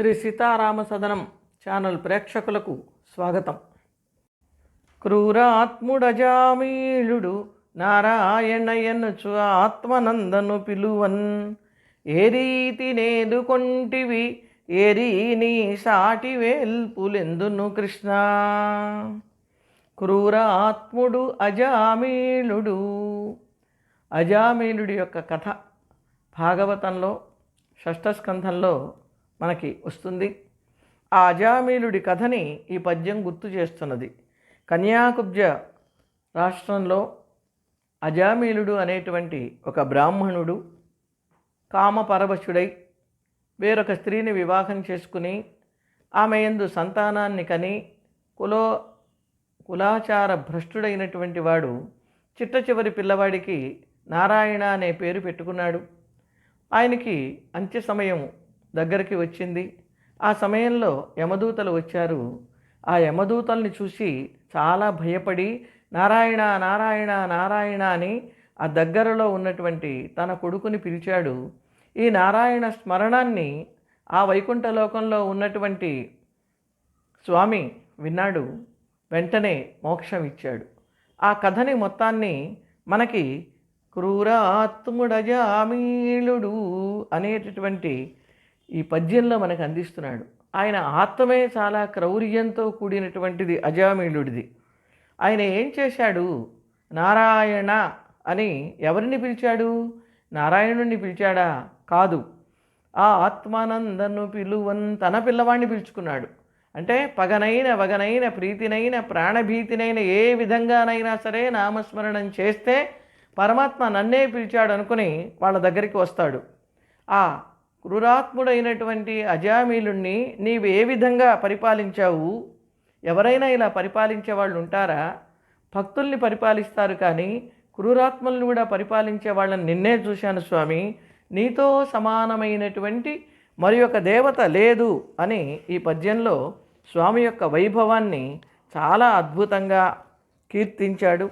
Shri Sitarama సదనం channel ప్రేక్షకులకు స్వాగతం. క్రూరాత్ముడజామీళుడు నారాయణయనుచు ఆత్మనందను పిలువన్. ఏ రీతి నేదుకొంటివి ఏరీ నీ సాటి వేల్పులెందును కృష్ణ? క్రూరాత్ముడు అజామీళుడు అజామీలుడి యొక్క కథ భాగవతంలో షష్ఠస్కంధంలో మనకి వస్తుంది. ఆ అజామీలుడి కథని ఈ పద్యం గుర్తు చేస్తున్నది. కన్యాకుబ్జ రాష్ట్రంలో అజామీలుడు అనేటువంటి ఒక బ్రాహ్మణుడు కామపరవశుడై వేరొక స్త్రీని వివాహం చేసుకుని ఆమె యందు సంతానాన్ని కని కులో కులాచార భ్రష్టుడైనటువంటి వాడు చిట్ట చివరి పిల్లవాడికి నారాయణ అనే పేరు పెట్టుకున్నాడు. ఆయనకి అంత్య సమయం దగ్గరికి వచ్చింది. ఆ సమయంలో యమదూతలు వచ్చారు. ఆ యమదూతల్ని చూసి చాలా భయపడి నారాయణ నారాయణ నారాయణ అని ఆ దగ్గరలో ఉన్నటువంటి తన కొడుకుని పిలిచాడు. ఈ నారాయణ స్మరణాన్ని ఆ వైకుంఠలోకంలో ఉన్నటువంటి స్వామి విన్నాడు. వెంటనే మోక్షం ఇచ్చాడు. ఆ కథని మొత్తాన్ని మనకి క్రూరాత్ముడజామీళుడు అనేటటువంటి ఈ పద్యంలో మనకు అందిస్తున్నాడు. ఆయన ఆత్మే చాలా క్రౌర్యంతో కూడినటువంటిది అజామీళుడిది ఆయన ఏం చేశాడు? నారాయణ అని ఎవరిని పిలిచాడు? నారాయణుణ్ణి పిలిచాడా? కాదు. ఆ ఆత్మానందను పిలువన్ తన పిల్లవాడిని పిలుచుకున్నాడు. అంటే పగనైన వగనైన ప్రీతినైన ప్రాణభీతినైన ఏ విధంగానైనా సరే నామస్మరణం చేస్తే పరమాత్మ నన్నే పిలిచాడు అనుకుని వాళ్ళ దగ్గరికి వస్తాడు. ఆ క్రూరాత్ముడైనటువంటి అజామీలుణ్ణి నీవు ఏ విధంగా పరిపాలించావు? ఎవరైనా ఇలా పరిపాలించే వాళ్ళు ఉంటారా? భక్తుల్ని పరిపాలిస్తారు కానీ క్రూరాత్మల్ని కూడా పరిపాలించే వాళ్ళని నిన్నే చూశాను స్వామి. నీతో సమానమైనటువంటి మరి ఒక దేవత లేదు అని ఈ పద్యంలో స్వామి యొక్క వైభవాన్ని చాలా అద్భుతంగా కీర్తించాడు.